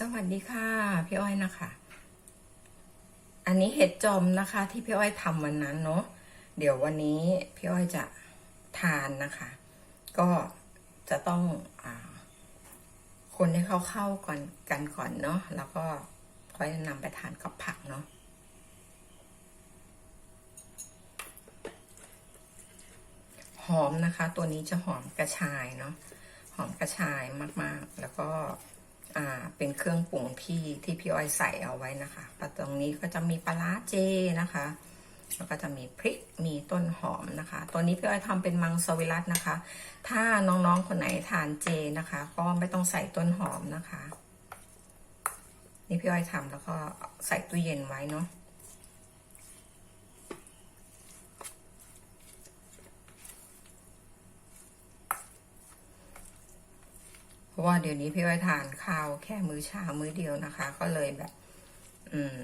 สวัสดีค่ะ พี่อ้อยนะคะ อันนี้เห็ดจอมนะคะ ที่พี่อ้อยทำวันนั้นเนาะเดี๋ยววันนี้พี่อ้อยจะทานนะคะ ก็จะต้องอคนให้เข้าเข้าๆก่อนกันก่อนเนาะแล้วก็ค่อยนำไปทานกับผักเนาะหอมนะคะ ตัวนี้จะหอมกระชายเนาะหอมกระชายมากๆ แล้วก็ เป็นเครื่องปรุงที่ที่พี่อ้อยใส่เอาไว้นะคะแล้วตรงนี้ก็จะมีปลาร้าเจนะคะ แล้วก็จะมีพริก มีต้นหอมนะคะ ตัวนี้พี่อ้อยทำเป็นมังสวิรัตนะคะ ถ้าน้องๆคนไหนทานเจนะคะ ก็ไม่ต้องใส่ต้นหอมนะคะ นี่พี่อ้อยทำแล้วก็ใส่ตู้เย็นไว้เนาะ ราะว่าเดี๋ยวนี้พี่อ้อยทานข้าวแค่มื้อเช้ามื้อเดียวนะคะ ก็เลยแบบ อืม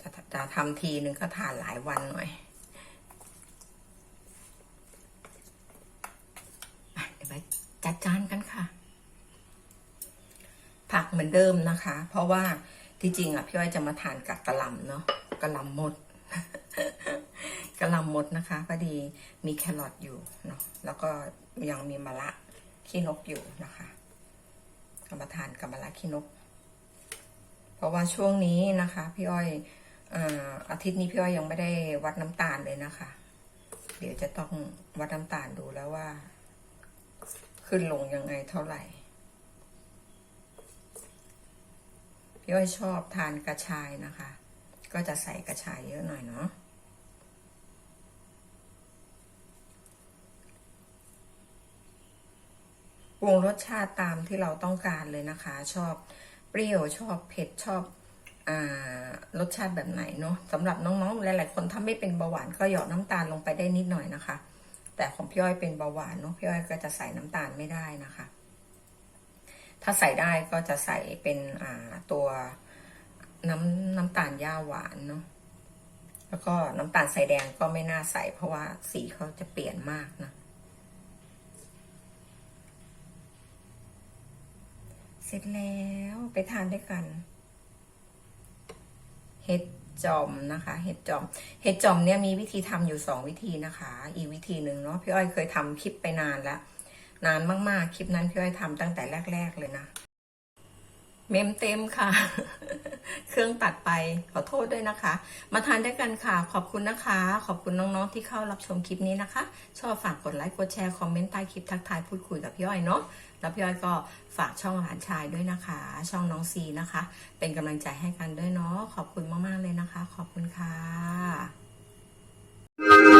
จะจะทำทีนึงก็ทานหลายวันหน่อยเดี๋ยวไปจัดจานกันค่ะ ผักเหมือนเดิมนะคะ เพราะว่าที่จริงอะพี่อ้อยจะมาทานกับกะหล่ำเนาะกะหล่ำมดกะหล่ำมดนะคะพอดีมีแครอทอยู่เนาะแล้วก็ยังมีมะระขี้นกอยู่นะคะ กรรมฐานกับมะระขี้นก เพราะว่าช่วงนี้นะคะ พี่อ้อยอาอาทิตย์นี้พี่อ้อยยังไม่ได้วัดน้ำตาลเลยนะคะ เดี๋ยวจะต้องวัดน้ำตาลดูแล้วว่า ขึ้นลงยังไงเท่าไหร่ พี่อ้อยชอบทานกระชายนะคะ ก็จะใส่กระชายเยอะหน่อยเนาะ ปรุงรสชาติตามที่เราต้องการเลยนะคะ ชอบเปรี้ยวชอบเผ็ดชอบอารสชาติแบบไหนเนาะสำหรับน้องๆหลายๆคนถ้าไม่เป็นเบาหวานก็หยอดน้ำตาลลงไปได้นิดหน่อยนะคะ แต่ของพี่อ้อยเป็นเบาหวานเนาะพี่อ้อยก็จะใส่น้ำตาลไม่ได้นะคะ ถ้าใส่ได้ก็จะใส่เป็นอ่าตัวน้ำน้ำตาลย่าหวานเนาะแล้วก็น้ำตาลใส่แดงก็ไม่น่าใส่เพราะว่าสีเขาจะเปลี่ยนมากนะ เสร็จแล้วไปทานด้วยกัน เห็ดจอมนะคะ เห็ดจอม เห็ดจอมเนี่ยมีวิธีทำอยู่สองวิธีนะคะ อีกวิธีหนึ่งเนาะพี่อ้อยเคยทำคลิปไปนานแล้ว นานมากๆ คลิปนั้นพี่อ้อยทำตั้งแต่แรก ๆ เลยนะ เมมเต็มค่ะ เครื่องตัดไปขอโทษด้วยนะคะ มาทานด้วยกันค่ะ ขอบคุณนะคะ ขอบคุณน้องๆที่เข้ารับชมคลิปนี้นะคะ ชอบฝากกดไลค์กดแชร์คอมเมนต์ใต้คลิปทักทายพูดคุยกับพี่อ้อยเนาะแล้วพี่อ้อยก็ฝากช่องหลานชายด้วยนะคะ ช่องน้องซีนะคะ เป็นกำลังใจให้กันด้วยเนาะขอบคุณมากๆเลยนะคะ ขอบคุณค่ะ